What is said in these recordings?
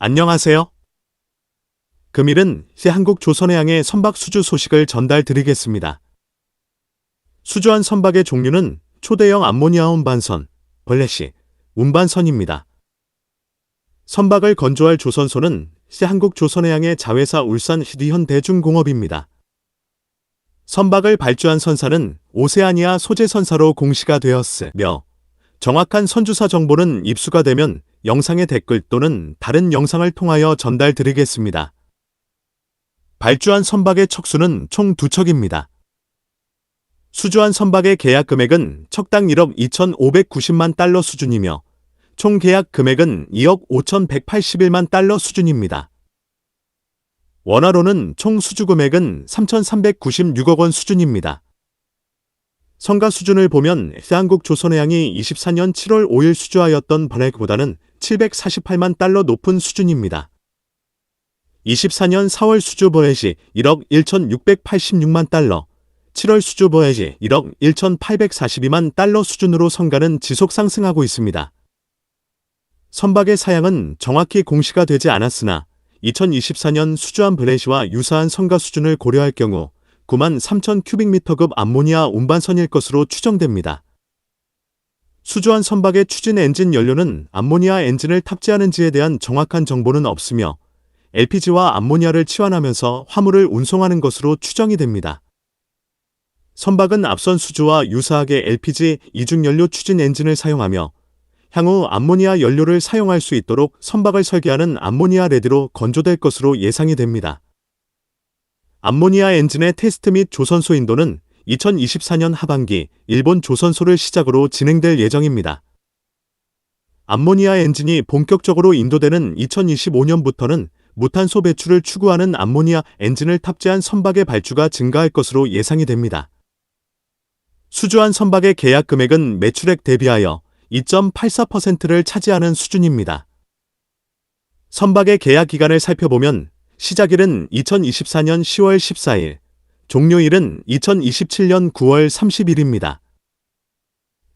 안녕하세요. 금일은 시 한국 조선해양의 선박 수주 소식을 전달 드리겠습니다. 수주한 선박의 종류는 초대형 암모니아 운반선, 벌레시, 운반선입니다. 선박을 건조할 조선소는 시 한국 조선해양의 자회사 울산 시디현 대중공업입니다. 선박을 발주한 선사는 오세아니아 소재 선사로 공시가 되었으며 정확한 선주사 정보는 입수가 되면 영상의 댓글 또는 다른 영상을 통하여 전달드리겠습니다. 발주한 선박의 척수는 총두 척입니다. 수주한 선박의 계약 금액은 척당 1억 2,590만 달러 수준이며 총 계약 금액은 2억 5,181만 달러 수준입니다. 원화로는 총 수주 금액은 3,396억 원 수준입니다. 성가 수준을 보면 한국 조선해양이 24년 7월 5일 수주하였던 번액보다는 748만 달러 높은 수준입니다. 24년 4월 수주 보해시 1억 1,686만 달러, 7월 수주 보해시 1억 1,842만 달러 수준으로 성가는 지속 상승하고 있습니다. 선박의 사양은 정확히 공시가 되지 않았으나 2024년 수주한 브레시와 유사한 성가 수준을 고려할 경우 9만 3천 큐빅미터급 암모니아 운반선일 것으로 추정됩니다. 수주한 선박의 추진 엔진 연료는 암모니아 엔진을 탑재하는지에 대한 정확한 정보는 없으며 LPG와 암모니아를 치환하면서 화물을 운송하는 것으로 추정이 됩니다. 선박은 앞선 수주와 유사하게 LPG 이중연료 추진 엔진을 사용하며 향후 암모니아 연료를 사용할 수 있도록 선박을 설계하는 암모니아 레드로 건조될 것으로 예상이 됩니다. 암모니아 엔진의 테스트 및 조선소 인도는 2024년 하반기 일본 조선소를 시작으로 진행될 예정입니다. 암모니아 엔진이 본격적으로 인도되는 2025년부터는 무탄소 배출을 추구하는 암모니아 엔진을 탑재한 선박의 발주가 증가할 것으로 예상이 됩니다. 수주한 선박의 계약 금액은 매출액 대비하여 2.84%를 차지하는 수준입니다. 선박의 계약 기간을 살펴보면 시작일은 2024년 10월 14일, 종료일은 2027년 9월 30일입니다.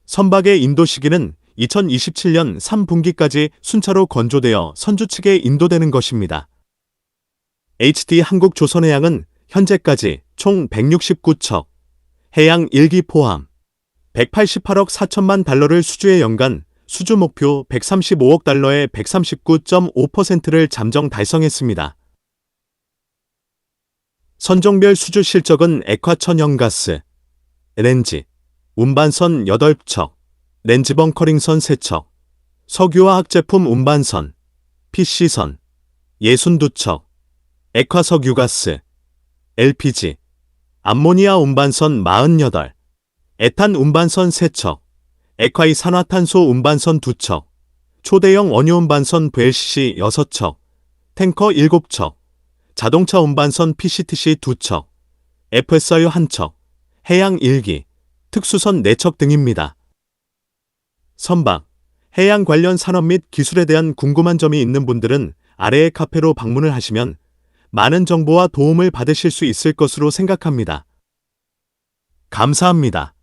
선박의 인도 시기는 2027년 3분기까지 순차로 건조되어 선주 측에 인도되는 것입니다. HD 한국조선해양은 현재까지 총 169척, 해양 1기 포함 188억 4천만 달러를 수주해 연간 수주 목표 135억 달러의 139.5%를 잠정 달성했습니다. 선종별 수주 실적은 액화천연가스, LNG, 운반선 8척, 렌즈 벙커링선 3척, 석유화학 제품 운반선, PC선, 62척, 액화석유가스, LPG, 암모니아 운반선 48, 에탄 운반선 3척, 액화이 산화탄소 운반선 2척, 초대형 원유 운반선 VLCC 6척, 탱커 7척, 자동차 운반선 PCTC 2척, FSRU 1척, 해양 1기, 특수선 4척 등입니다. 선박, 해양 관련 산업 및 기술에 대한 궁금한 점이 있는 분들은 아래의 카페로 방문을 하시면 많은 정보와 도움을 받으실 수 있을 것으로 생각합니다. 감사합니다.